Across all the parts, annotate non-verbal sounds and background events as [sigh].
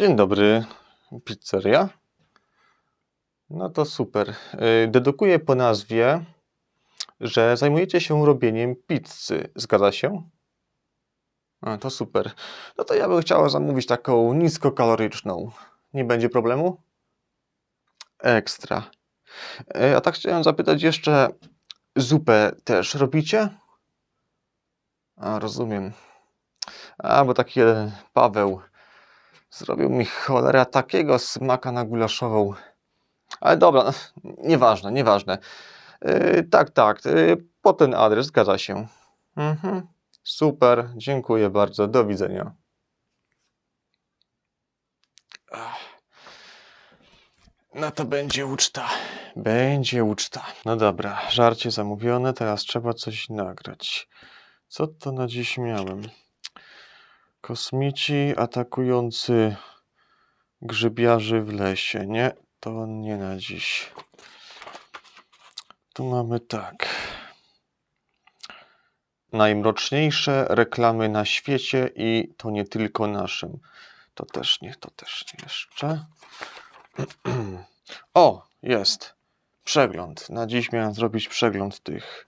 Dzień dobry, pizzeria. No to super. Y, Dedukuję po nazwie, że zajmujecie się robieniem pizzy. Zgadza się? A, to super. No to ja bym chciała zamówić taką niskokaloryczną. Nie będzie problemu? Ekstra. Y, A tak chciałem zapytać jeszcze, zupę też robicie? A, rozumiem. A, bo taki jeden Paweł zrobił mi cholera takiego smaka na gulaszową. Ale dobra, nieważne, nieważne. Yy, tak, tak, yy, po ten adres zgadza się. Mhm. Super, dziękuję bardzo, do widzenia. No to będzie uczta. Będzie uczta. No dobra, żarcie zamówione, teraz trzeba coś nagrać. Co to na dziś miałem? Kosmici atakujący grzybiarzy w lesie. Nie, to nie na dziś. Tu mamy tak. Najmroczniejsze reklamy na świecie i to nie tylko naszym. To też nie, to też nie jeszcze. [clears throat] O, jest. Przegląd. Na dziś miałem zrobić przegląd tych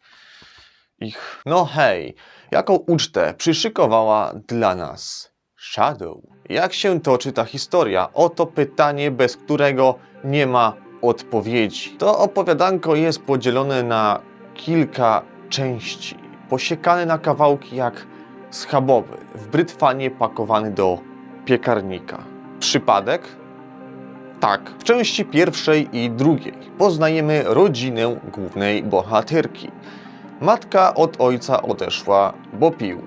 ich. No hej, jaką ucztę przyszykowała dla nas Shadow? Jak się toczy ta historia? Oto pytanie, bez którego nie ma odpowiedzi. To opowiadanko jest podzielone na kilka części, posiekane na kawałki jak schabowy, w brytwanie pakowany do piekarnika. Przypadek? Tak, w części pierwszej i drugiej poznajemy rodzinę głównej bohaterki. Matka od ojca odeszła, bo pił.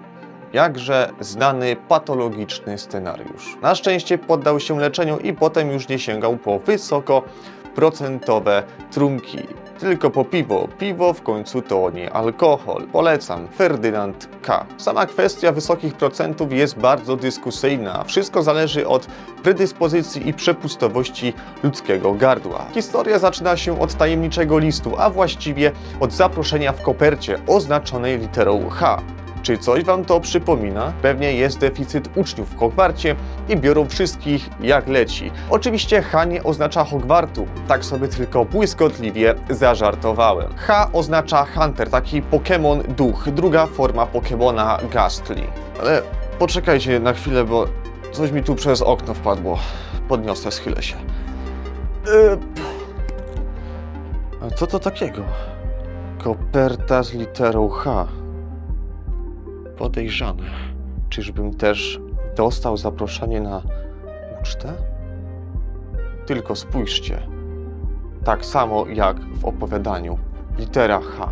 Jakże znany patologiczny scenariusz. Na szczęście poddał się leczeniu i potem już nie sięgał po wysokoprocentowe trunki. Tylko po piwo. Piwo w końcu to nie alkohol. Polecam. Ferdynand K. Sama kwestia wysokich procentów jest bardzo dyskusyjna. Wszystko zależy od predyspozycji i przepustowości ludzkiego gardła. Historia zaczyna się od tajemniczego listu, a właściwie od zaproszenia w kopercie oznaczonej literą H. Czy coś Wam to przypomina? Pewnie jest deficyt uczniów w Hogwarcie i biorą wszystkich jak leci. Oczywiście H nie oznacza Hogwartu, tak sobie tylko błyskotliwie zażartowałem. H oznacza Hunter, taki Pokémon duch, druga forma Pokémona Gastly. Ale poczekajcie na chwilę, bo coś mi tu przez okno wpadło. Podniosę, schylę się. Yy. A co to takiego? Koperta z literą H. Podejrzane. Czyżbym też dostał zaproszenie na ucztę? Tylko spójrzcie. Tak samo jak w opowiadaniu. Litera H.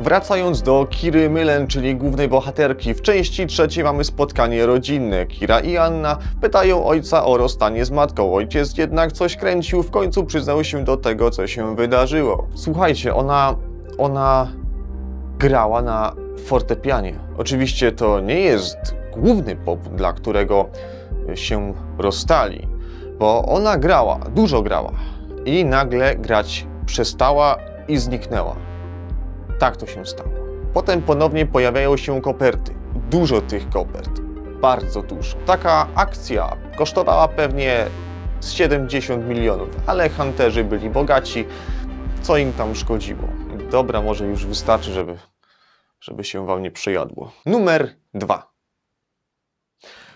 Wracając do Kiry Mylen, czyli głównej bohaterki, w części trzeciej mamy spotkanie rodzinne. Kira i Anna pytają ojca o rozstanie z matką. Ojciec jednak coś kręcił, w końcu przyznał się do tego, co się wydarzyło. Słuchajcie, ona. ona grała na fortepianie. Oczywiście to nie jest główny powód, dla którego się rozstali, bo ona grała, dużo grała i nagle grać przestała i zniknęła. Tak to się stało. Potem ponownie pojawiają się koperty. Dużo tych kopert. Bardzo dużo. Taka akcja kosztowała pewnie z 70 milionów, ale hunterzy byli bogaci. Co im tam szkodziło? Dobra, może już wystarczy, żeby, żeby się wam nie przejadło. Numer dwa.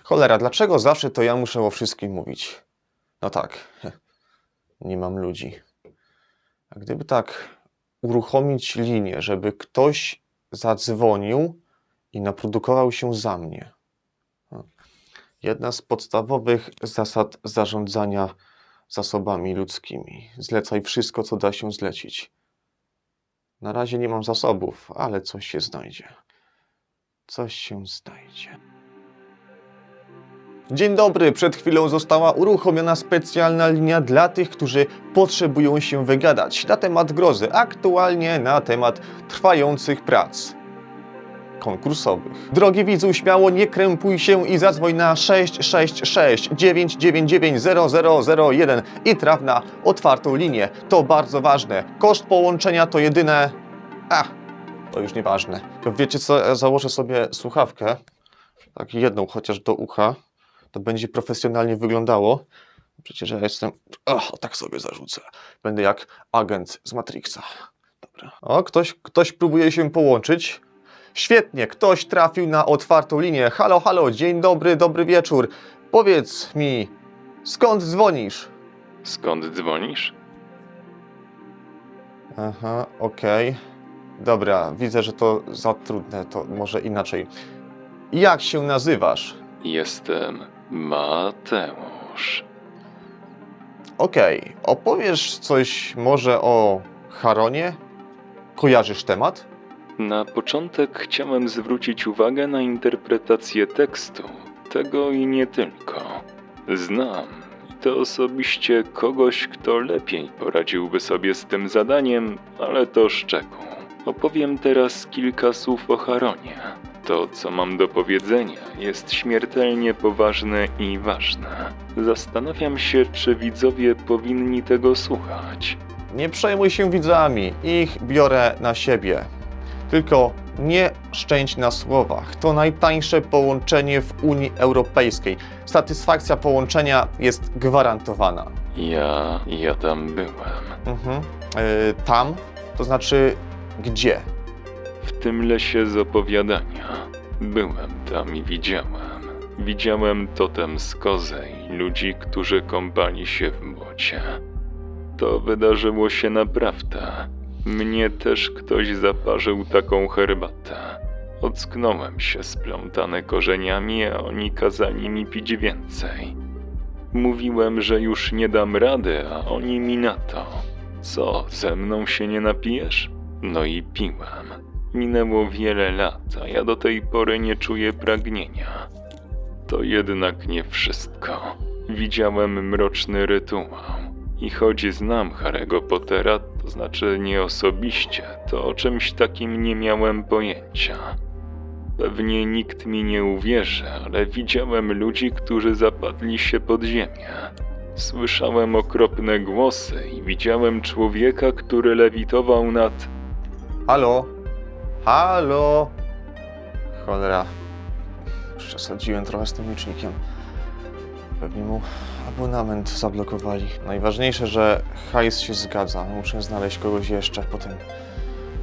Cholera, dlaczego zawsze to ja muszę o wszystkim mówić? No tak, [laughs] nie mam ludzi. A gdyby tak uruchomić linię, żeby ktoś zadzwonił i naprodukował się za mnie. Jedna z podstawowych zasad zarządzania zasobami ludzkimi. Zlecaj wszystko, co da się zlecić. Na razie nie mam zasobów, ale coś się znajdzie. Coś się znajdzie. Dzień dobry, przed chwilą została uruchomiona specjalna linia dla tych, którzy potrzebują się wygadać na temat grozy, aktualnie na temat trwających prac konkursowych. Drogi widzu, śmiało nie krępuj się i zadzwoń na 666 999 0001 i traf na otwartą linię. To bardzo ważne. Koszt połączenia to jedyne... A, to już nieważne. Wiecie co, założę sobie słuchawkę, tak jedną chociaż do ucha. to będzie profesjonalnie wyglądało. Przecież ja jestem. O, tak sobie zarzucę. Będę jak agent z Matrixa. Dobra. O, ktoś, ktoś próbuje się połączyć. Świetnie, ktoś trafił na otwartą linię. Halo, halo, dzień dobry, dobry wieczór. Powiedz mi, skąd dzwonisz? Skąd dzwonisz? Aha, okej. Dobra, widzę, że to za trudne, to może inaczej. Jak się nazywasz? Jestem Mateusz. Okej, opowiesz coś może o Haronie? Kojarzysz temat? Na początek chciałem zwrócić uwagę na interpretację tekstu, tego i nie tylko. Znam i to osobiście kogoś, kto lepiej poradziłby sobie z tym zadaniem, ale to szczegół. Opowiem teraz kilka słów o Haronie. To, co mam do powiedzenia, jest śmiertelnie poważne i ważne. Zastanawiam się, czy widzowie powinni tego słuchać. Nie przejmuj się widzami, ich biorę na siebie. Tylko nie szczęść na słowach. To najtańsze połączenie w Unii Europejskiej. Satysfakcja połączenia jest gwarantowana. Ja, ja tam byłem. Mhm. Yy, tam, to znaczy gdzie? W tym lesie z opowiadania. Byłem tam i widziałem. Widziałem totem z kozej, ludzi, którzy kąpali się w błocie. To wydarzyło się naprawdę. Mnie też ktoś zaparzył taką herbatę. Ocknąłem się splątany korzeniami, a oni kazali mi pić więcej. Mówiłem, że już nie dam rady, a oni mi na to. Co, ze mną się nie napijesz? No i piłem. Minęło wiele lat, a ja do tej pory nie czuję pragnienia. To jednak nie wszystko. Widziałem mroczny rytuał. I choć znam Harry'ego Pottera, to znaczy nie osobiście, to o czymś takim nie miałem pojęcia. Pewnie nikt mi nie uwierzy, ale widziałem ludzi, którzy zapadli się pod ziemię. Słyszałem okropne głosy i widziałem człowieka, który lewitował nad Halo? Halo? Cholera. Przesadziłem trochę z tym licznikiem. Pewnie mu abonament zablokowali. Najważniejsze, że hajs się zgadza. Muszę znaleźć kogoś jeszcze, potem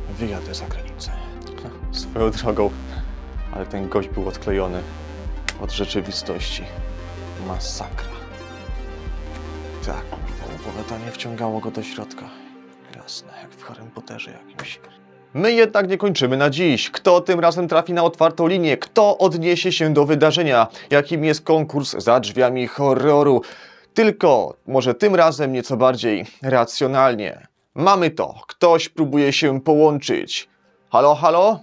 wyjadę za granicę. [laughs] Swoją drogą, ale ten gość był odklejony od rzeczywistości. Masakra. Tak, to opowiadanie wciągało go do środka. Jasne, jak w Harrym Potterze jakimś. My jednak nie kończymy na dziś. Kto tym razem trafi na otwartą linię? Kto odniesie się do wydarzenia? Jakim jest konkurs za drzwiami horroru? Tylko, może tym razem nieco bardziej racjonalnie. Mamy to. Ktoś próbuje się połączyć. Halo, halo?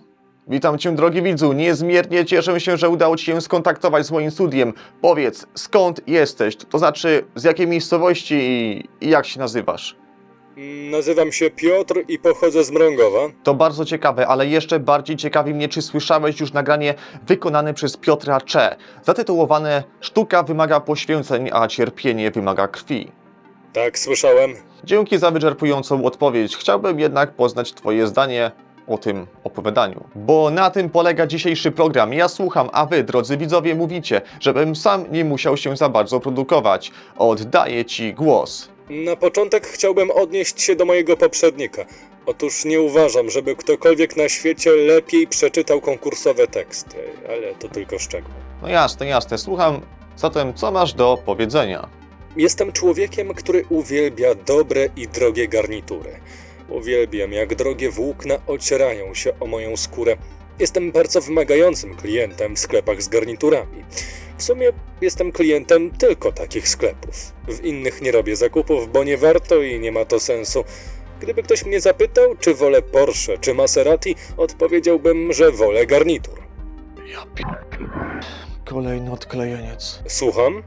Witam cię, drogi widzu. Niezmiernie cieszę się, że udało ci się skontaktować z moim studiem. Powiedz, skąd jesteś? To znaczy, z jakiej miejscowości i, jak się nazywasz? Nazywam się Piotr i pochodzę z Mrągowa. To bardzo ciekawe, ale jeszcze bardziej ciekawi mnie, czy słyszałeś już nagranie wykonane przez Piotra Cze, zatytułowane Sztuka wymaga poświęceń, a cierpienie wymaga krwi. Tak, słyszałem. Dzięki za wyczerpującą odpowiedź. Chciałbym jednak poznać Twoje zdanie o tym opowiadaniu. Bo na tym polega dzisiejszy program. Ja słucham, a Wy, drodzy widzowie, mówicie, żebym sam nie musiał się za bardzo produkować. Oddaję Ci głos. Na początek chciałbym odnieść się do mojego poprzednika. Otóż nie uważam, żeby ktokolwiek na świecie lepiej przeczytał konkursowe teksty, ale to tylko szczegół. No jasne, jasne, słucham. Zatem, co masz do powiedzenia? Jestem człowiekiem, który uwielbia dobre i drogie garnitury. Uwielbiam, jak drogie włókna ocierają się o moją skórę. Jestem bardzo wymagającym klientem w sklepach z garniturami. W sumie jestem klientem tylko takich sklepów. W innych nie robię zakupów, bo nie warto i nie ma to sensu. Gdyby ktoś mnie zapytał, czy wolę Porsche czy Maserati, odpowiedziałbym, że wolę garnitur. Ja. Kolejny odklejeniec. Słucham?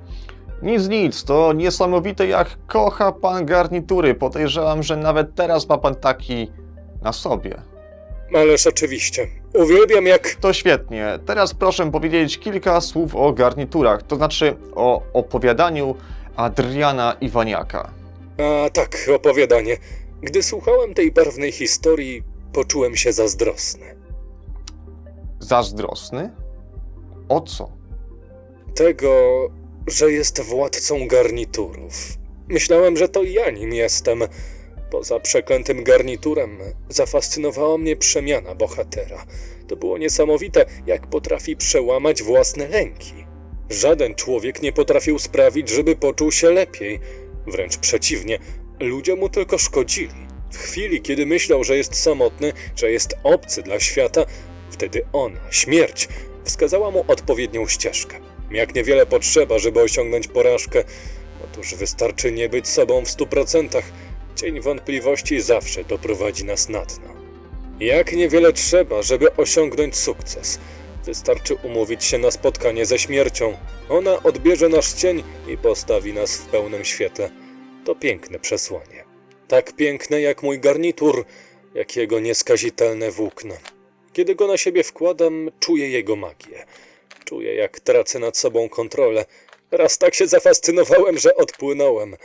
Nic, nic, to niesamowite jak kocha pan garnitury. Podejrzewam, że nawet teraz ma pan taki na sobie. Ależ oczywiście. Uwielbiam jak... To świetnie. Teraz proszę powiedzieć kilka słów o garniturach, to znaczy o opowiadaniu Adriana Iwaniaka. A tak, opowiadanie. Gdy słuchałem tej barwnej historii, poczułem się zazdrosny. Zazdrosny? O co? Tego, że jest władcą garniturów. Myślałem, że to ja nim jestem. Poza przeklętym garniturem zafascynowała mnie przemiana bohatera. To było niesamowite, jak potrafi przełamać własne lęki. Żaden człowiek nie potrafił sprawić, żeby poczuł się lepiej. Wręcz przeciwnie, ludzie mu tylko szkodzili. W chwili, kiedy myślał, że jest samotny, że jest obcy dla świata, wtedy ona, śmierć, wskazała mu odpowiednią ścieżkę. Jak niewiele potrzeba, żeby osiągnąć porażkę, otóż wystarczy nie być sobą w stu procentach. Cień wątpliwości zawsze doprowadzi nas na dno. Jak niewiele trzeba, żeby osiągnąć sukces. Wystarczy umówić się na spotkanie ze śmiercią. Ona odbierze nasz cień i postawi nas w pełnym świetle. To piękne przesłanie. Tak piękne jak mój garnitur, jak jego nieskazitelne włókna. Kiedy go na siebie wkładam, czuję jego magię. Czuję, jak tracę nad sobą kontrolę. Raz tak się zafascynowałem, że odpłynąłem,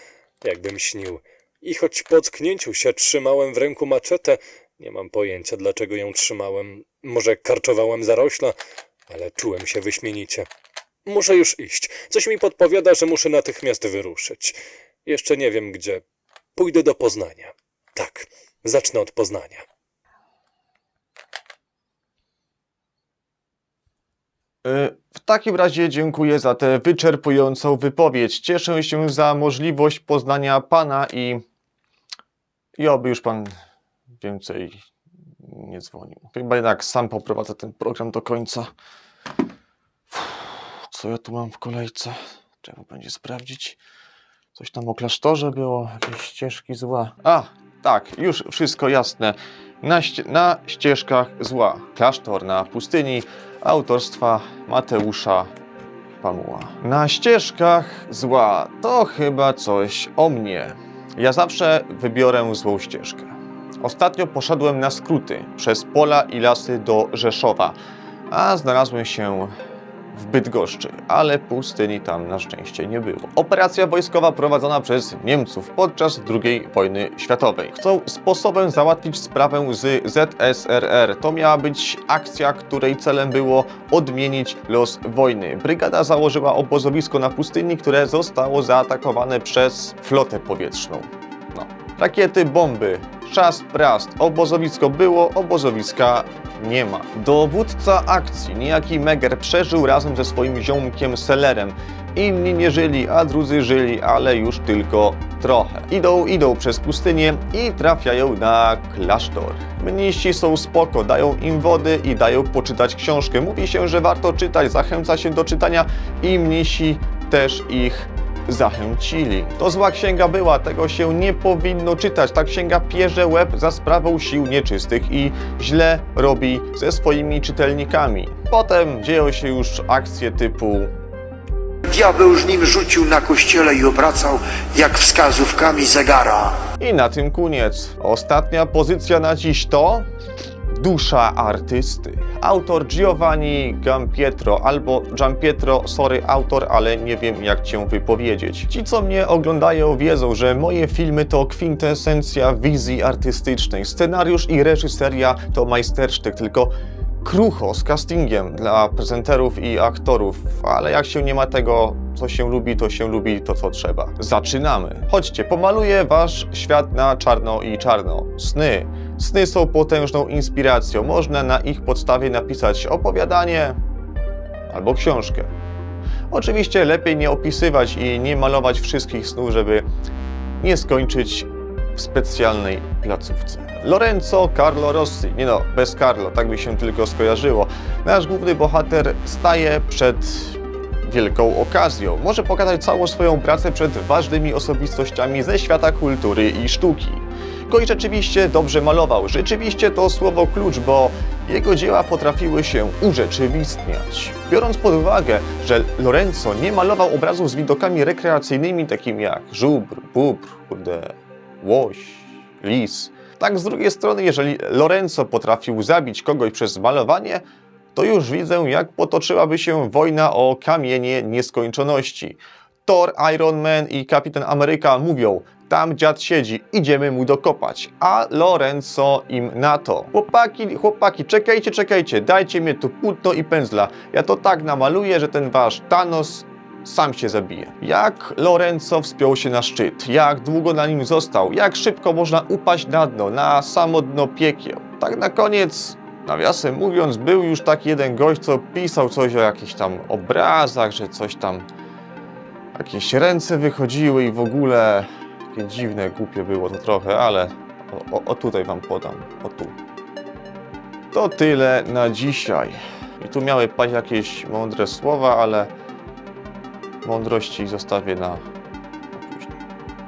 jakbym śnił. I choć po ocknięciu się trzymałem w ręku maczetę, nie mam pojęcia, dlaczego ją trzymałem. Może karczowałem zarośla, ale czułem się wyśmienicie. Muszę już iść. Coś mi podpowiada, że muszę natychmiast wyruszyć. Jeszcze nie wiem gdzie. Pójdę do Poznania. Tak, zacznę od Poznania. Y, W takim razie dziękuję za tę wyczerpującą wypowiedź. Cieszę się za możliwość poznania pana i, i oby już pan więcej nie dzwonił. Chyba jednak sam poprowadzę ten program do końca. Co ja tu mam w kolejce? Trzeba będzie sprawdzić. Coś tam o klasztorze było, jakieś ścieżki zła. A, tak, już wszystko jasne. Na, na ścieżkach zła. Klasztor na pustyni autorstwa Mateusza Pamuła. Na ścieżkach zła to chyba coś o mnie. Ja zawsze wybiorę złą ścieżkę. Ostatnio poszedłem na skróty przez pola i lasy do Rzeszowa, a znalazłem się w Bydgoszczy, ale pustyni tam na szczęście nie było. Operacja wojskowa prowadzona przez Niemców podczas II wojny światowej. Chcą sposobem załatwić sprawę z ZSRR. To miała być akcja, której celem było odmienić los wojny. Brygada założyła obozowisko na pustyni, które zostało zaatakowane przez flotę powietrzną. Rakiety, bomby, czas, prast. Obozowisko było, obozowiska nie ma. Dowódca akcji, niejaki Meger, przeżył razem ze swoim ziomkiem Sellerem. Inni nie żyli, a drudzy żyli, ale już tylko trochę. Idą, idą przez pustynię i trafiają na klasztor. Mnisi są spoko, dają im wody i dają poczytać książkę. Mówi się, że warto czytać, zachęca się do czytania i mnisi też ich zachęcili. To zła księga była, tego się nie powinno czytać. Ta księga pierze łeb za sprawą sił nieczystych i źle robi ze swoimi czytelnikami. Potem dzieją się już akcje typu Diabeł nim rzucił na kościele i obracał jak wskazówkami zegara. i na tym koniec. Ostatnia pozycja na dziś to Dusza artysty. Autor Giovanni Gampietro albo Giampietro, sorry autor, ale nie wiem jak cię wypowiedzieć. Ci co mnie oglądają wiedzą, że moje filmy to kwintesencja wizji artystycznej. Scenariusz i reżyseria to majstersztyk, tylko krucho z castingiem dla prezenterów i aktorów, ale jak się nie ma tego, co się lubi, to się lubi to, co trzeba. Zaczynamy. Chodźcie, pomaluję wasz świat na czarno i czarno. Sny. Sny są potężną inspiracją. Można na ich podstawie napisać opowiadanie albo książkę. Oczywiście lepiej nie opisywać i nie malować wszystkich snów, żeby nie skończyć w specjalnej placówce. Lorenzo Carlo Rossi, nie no, bez Carlo, tak by się tylko skojarzyło. Nasz główny bohater staje przed wielką okazją. Może pokazać całą swoją pracę przed ważnymi osobistościami ze świata kultury i sztuki. Goń rzeczywiście dobrze malował. Rzeczywiście to słowo klucz, bo jego dzieła potrafiły się urzeczywistniać. Biorąc pod uwagę, że Lorenzo nie malował obrazów z widokami rekreacyjnymi, takimi jak żubr, bóbr, kurde, łoś, lis. Tak z drugiej strony, jeżeli Lorenzo potrafił zabić kogoś przez malowanie, to już widzę, jak potoczyłaby się wojna o kamienie nieskończoności. Thor, Iron Man i Kapitan Ameryka mówią, tam dziad siedzi, idziemy mu dokopać, a Lorenzo im na to. Chłopaki, chłopaki, czekajcie, czekajcie, dajcie mi tu płótno i pędzla. Ja to tak namaluję, że ten wasz Thanos sam się zabije. Jak Lorenzo wspiął się na szczyt, jak długo na nim został, jak szybko można upaść na dno, na samo dno piekieł. Tak na koniec, nawiasem mówiąc, był już taki jeden gość, co pisał coś o jakichś tam obrazach, że coś tam, jakieś ręce wychodziły i w ogóle takie dziwne, głupie było to trochę, ale o, o, o tutaj wam podam, o tu. To tyle na dzisiaj. I tu miały paść jakieś mądre słowa, ale mądrości zostawię na